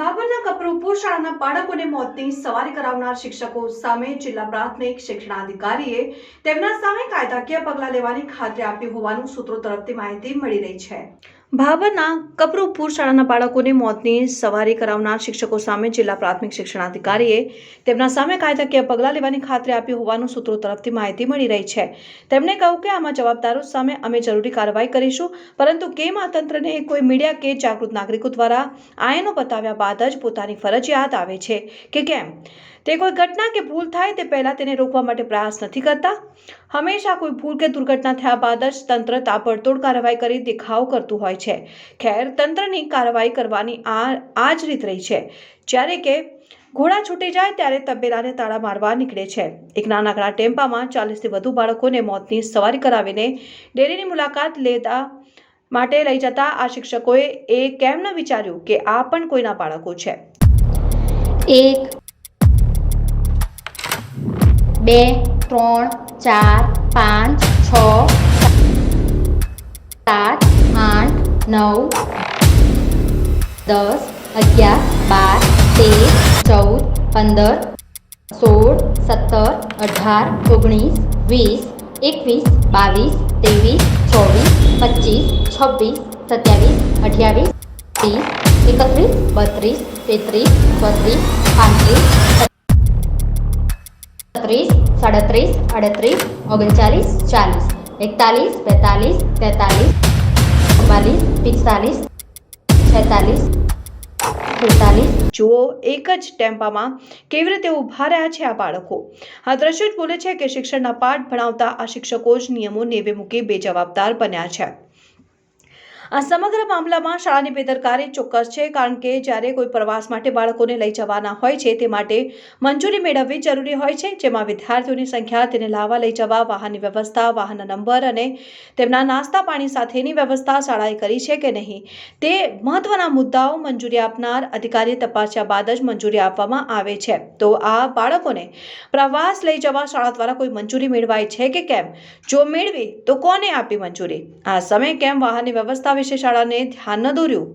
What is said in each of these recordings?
ભાભરના કપરૂપુર શાળાના બાળકોને મોતની સવારી કરાવનાર શિક્ષકો સામે જિલ્લા પ્રાથમિક શિક્ષણાધિકારીએ તેમના સામે કાયદાકીય પગલાં લેવાની ખાતરી આપી હોવાનું સૂત્રો તરફથી માહિતી મળી રહી છે. ભાભરના કપરૂપુર શાળાના બાળકોને મોતની સવારી કરાવનાર શિક્ષકો સામે જિલ્લા પ્રાથમિક શિક્ષણાધિકારીએ તેમના સામે કાયદાકીય પગલાં લેવાની ખાતરી આપી હોવાનું સૂત્રો તરફથી માહિતી મળી રહી છે. તેમણે કહ્યું કે આમાં જવાબદારો સામે અમે જરૂરી કાર્યવાહી કરીશું, પરંતુ કેમ આ તંત્રને કોઈ મીડિયા કે જાગૃત નાગરિકો દ્વારા આયનો બતાવ્યા બાદ જ પોતાની ફરજિયાત આવે છે કે કેમ? તે કોઈ ઘટના કે ભૂલ થાય તે પહેલાં તેને રોકવા માટે પ્રયાસ નથી કરતા. હંમેશા કોઈ ભૂલ કે દુર્ઘટના થયા બાદ જ તંત્ર તાબડતોડ કાર્યવાહી કરી દેખાવ કરતું હોય છે. ખેર તંત્રની કાર્યવાહી કરવાની આ આ જ રીત રહી છે. જ્યારે કે ઘોડા છૂટી જાય ત્યારે તબેલાને તાળા મારવા નીકળે છે. એક નાનકડા ટેમ્પામાં ચાલીસથી વધુ બાળકોને મોતની સવારી કરાવીને ડેરીની મુલાકાત લેતા માટે લઈ જતા આ શિક્ષકોએ એ કેમ ન વિચાર્યું કે આ પણ કોઈના બાળકો છે? એક બે, ત્રણ, ચાર, પાંચ, છ, સાત, આઠ, નવ, દસ, અગિયાર, બાર, તેર, ચૌદ, પંદર, સોળ, સત્તર, અઢાર, ઓગણીસ, વીસ, એકવીસ, બાવીસ, ત્રેવીસ, ચોવીસ, પચીસ, છવ્વીસ, સત્યાવીસ, અઠ્યાવીસ, ત્રીસ, એકત્રીસ, બત્રીસ, તેત્રીસ બત્રીસ પાંત્રીસ છત્રીસ સાડત્રીસ અડત્રીસ ઓગણચાલીસ, ચાલીસ. એકતાલીસ, બેતાલીસ, તેતાલીસ, ચુમ્માલીસ, પિસ્તાલીસ, છેતાલીસ, સુડતાલીસ. જુઓ, એક જ ટેમ્પામાં કેવી રીતે ઊભા રહ્યા છે આ બાળકો? આ દ્રશ્યો જ બોલે છે કે શિક્ષણના પાઠ ભણાવતા આ શિક્ષકો જ નિયમો નેવે મૂકી બેજવાબદાર બન્યા છે. આ સમગ્ર મામલામાં શાળાની બેદરકારી ચોક્કસ છે, કારણ કે જ્યારે કોઈ પ્રવાસ માટે બાળકોને લઈ જવાના હોય છે, તે માટે મંજૂરી મેળવવી જરૂરી હોય છે, જેમાં વિદ્યાર્થીઓની સંખ્યા તેને લાવવા લઈ જવા, વાહનની વ્યવસ્થા, વાહનના નંબર અને તેમના નાસ્તા પાણી સાથેની વ્યવસ્થા શાળાએ કરી છે કે નહીં. તે મહત્વના મુદ્દાઓ મંજૂરી આપનાર અધિકારીએ તપાસ્યા બાદ જ મંજૂરી આપવામાં આવે છે. તો આ બાળકોને પ્રવાસ લઈ જવા શાળા દ્વારા કોઈ મંજૂરી મેળવાય છે કે કેમ? જો મેળવી, તો કોને આપી મંજૂરી? આ સમયે કેમ વાહનની વ્યવસ્થા વિશે શાળાને ધ્યાન ન દોર્યું.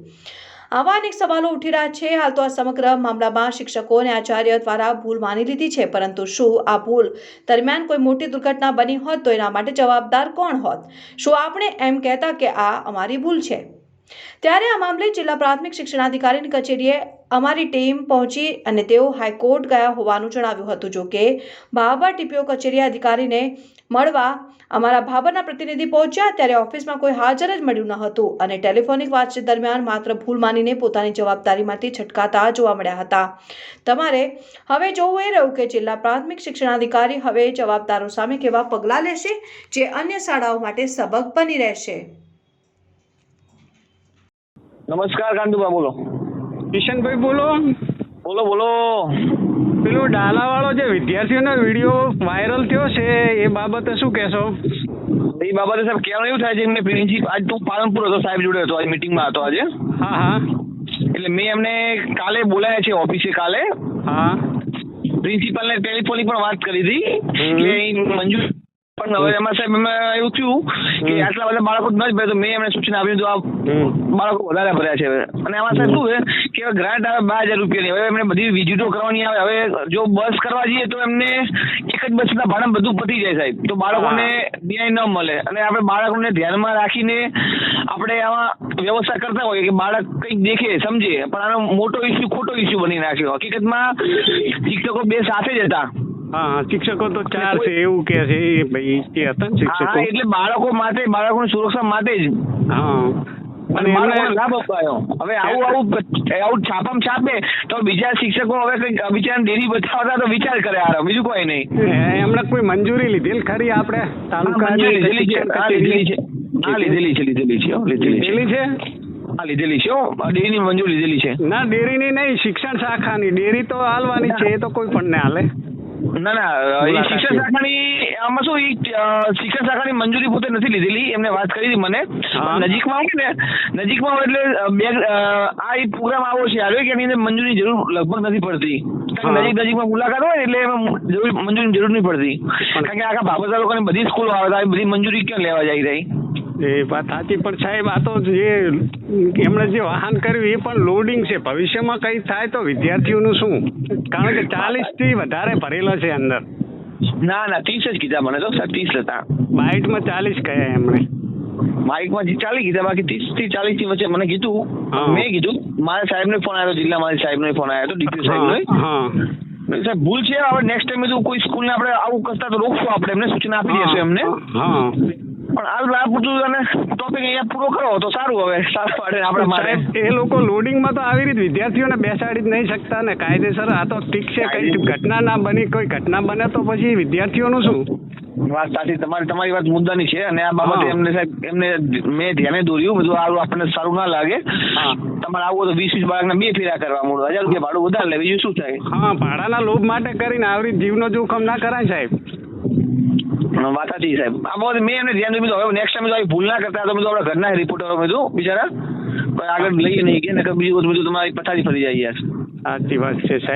આવા અનેક સવાલો ઉઠી રહ્યા છે. હાલ તો આ સમગ્ર મામલામાં શિક્ષકો અને આચાર્ય દ્વારા ભૂલ માની લીધી છે. પરંતુ શું આ ભૂલ દરમિયાન કોઈ મોટી દુર્ઘટના બની હોત તો એના માટે જવાબદાર કોણ હોત? શું આપણે એમ કહેતા કે આ અમારી ભૂલ છે? ત્યારે આ મામલે જિલ્લા પ્રાથમિક શિક્ષણાધિકારીની કચેરીએ અમારી ટીમ પહોંચી અને તેઓ હાઈકોર્ટ ગયા હોવાનું જણાવ્યું હતું. જો કે ભાભર ટીપીઓ કચેરી અધિકારીને મળવા અમારા બાબરના પ્રતિનિધિ પહોંચ્યા ત્યારે ઓફિસમાં કોઈ હાજર જ મળ્યું ન હતું અને ટેલિફોનિક વાતચીત દરમિયાન માત્ર ભૂલ માનીને પોતાની જવાબદારીમાંથી છટકાતા જોવા મળ્યા હતા. તમારે હવે જોવું એ રહ્યું કે જિલ્લા પ્રાથમિક શિક્ષણાધિકારી હવે જવાબદારો સામે કેવા પગલાં લેશે જે અન્ય શાળાઓ માટે સબક બની રહેશે? નમસ્કાર કાંતુભા બોલો. કિશનભાઈ બોલો. બોલો બોલો. પેલો ડાલાવાળો જે વિદ્યાર્થીઓનો વીડિયો વાયરલ થયો છે એ બાબતે શું કહેશો? એ બાબતે સાહેબ કહેવાનું એવું થાય છે એમને પ્રિન્સિપલ આજ તો પાલનપુર હતો સાહેબ જોડે હતો આજ મિટિંગમાં હતો આજે. હા હા. એટલે મેં એમને કાલે બોલાયા છે ઓફિસે કાલે. હા. પ્રિન્સિપાલને ટેલિફોનિક પણ વાત કરી હતી. કે મંજૂર પણ હવે એમાં સાહેબ એમાં એવું થયું કે આટલા બધા બાળકો ન જ ભરે તો મેં એમને સૂચના આપી તો આ બાળકો વધારે ભર્યા છે અને એમાં સાહેબ શું છે કે ગ્રાન્ટ આવે બાર હજાર રૂપિયાની હવે એમને બધી વિઝિટો કરવાની આવે. હવે જો બસ કરવા જઈએ તો એમને એક જ બસના ભાડામાં બધું પતી જાય સાહેબ. તો બાળકોને ન્યાય ન મળે. અને આપણે બાળકોને ધ્યાનમાં રાખીને આપણે આમાં વ્યવસ્થા કરતા હોઈએ કે બાળક કંઈક દેખે સમજે. પણ આનો મોટો ઇસ્યુ ખોટો ઇસ્યુ બની નાખ્યો. હકીકતમાં શિક્ષકો બે સાથે જ હતા. હા શિક્ષકો તો ચાર છે એવું કે છે એ ભાઈ એ હતા ને શિક્ષકો. એટલે બાળકો માટે બાળકોની સુરક્ષા માટે જ. હા. અને લાભ અપાયો હવે આવું આવું આવું છાપામાં છાપે તો બીજા શિક્ષકો હવે કંઈક બિચારા ડેરી બતાવતા તો વિચાર કરે આ બીજું કોઈ નહીં. એમણે એમને કોઈ મંજૂરી લીધેલ ખરી આપણે? તાલુકા લીધેલી છે. હા, લીધેલી છે. લીધેલી છે લીધેલી છે હો, લીધેલી છે. ડેરીની મંજૂરી લીધેલી છે. ના ડેરીની નહીં શિક્ષણ શાખાની. ડેરી તો હાલવાની છે એ તો કોઈ પણ ને હાલે. ના ના એ શિક્ષણ શાખાની આમાં શું શિક્ષણ શાખાની મંજૂરી પોતે નથી લીધેલી એમને વાત કરી હતી મને નજીકમાં હોય ને નજીકમાં એટલે બે આ એ પ્રોગ્રામ આવો છે આવ્યો કે એની અંદર મંજૂરી જરૂર લગભગ નથી પડતી. નજીક નજીકમાં મુલાકાત હોય એટલે એમાં જરૂર મંજૂરીની જરૂર નહીં પડતી. કારણ કે આખા બાબા તાલુકાની બધી સ્કૂલો આવે બધી મંજૂરી ક્યાં લેવા જાય રહી એ વાત સાચી પણ સાહેબ આ તો જે એમણે જે વાહન કર્યું એ પણ લોડિંગ છે. ભવિષ્યમાં કંઈ થાય તો વિદ્યાર્થીઓનું શું? કારણ કે ચાલીસથી વધારે ભરેલા છે અંદર. ના ના ત્રીસ જ કીધા મને તો સાહેબ ત્રીસ હતા. બાઇટમાં ચાલીસ કયા એમણે? માઇકમાં ચાલી કીધા બાકી ત્રીસથી ચાલીસની વચ્ચે મને કીધું. મેં કીધું મારા સાહેબનો ફોન આવ્યો જિલ્લા મારી સાહેબ નો ફોન આવ્યો હતો ડીપી મેં કીધું, સાહેબ ભૂલ છે હવે નેક્સ્ટ ટાઈમ કોઈ સ્કૂલ ને આપણે આવું કરતા તો રોકશું આપણે એમને સૂચના આપી દઈશું એમને. હા. પણ આ બધું અને ટોપિક અહીંયા પૂરો કરો તો સારું હવે સારું પાડે આપણે મારે એ લોકો લોડિંગમાં તો આવી રીતે વિદ્યાર્થીઓને બેસાડી જ નહીં શકતા ને કાયદેસર આ તો ઠીક છે કઈ ઘટના ના બની કોઈ ઘટના બને તો પછી વિદ્યાર્થીઓનું શું? વાત સાચી તમારી તમારી વાત મુદ્દાની છે અને આ બાબતે એમને સાહેબ એમને મેં ધ્યાને દોર્યું બધું આવું આપણને સારું ના લાગે. તમારે આવું તો વીસ વીસ બાળકના બે ફેરા કરવા મળે હજાર રૂપિયા ભાડું વધારે લે બીજું શું થાય? હા ભાડાના લોભ માટે કરીને આવી જીવનો જોખમ ના કરાય સાહેબ. વાત સાચી સાહેબ. આ બાબતે મેં એમને ધ્યાન દીધું હવે નેક્સ્ટ ટાઈમ આવી ભૂલ ના કરતા તો બધું આપણા ઘરના રિપોર્ટરો બધું બિચારા આગળ લઈએ નહીં કે બીજું બધું તમારી પથારી ફરી જાય યાર. સાચી વાત છે, સાહેબ.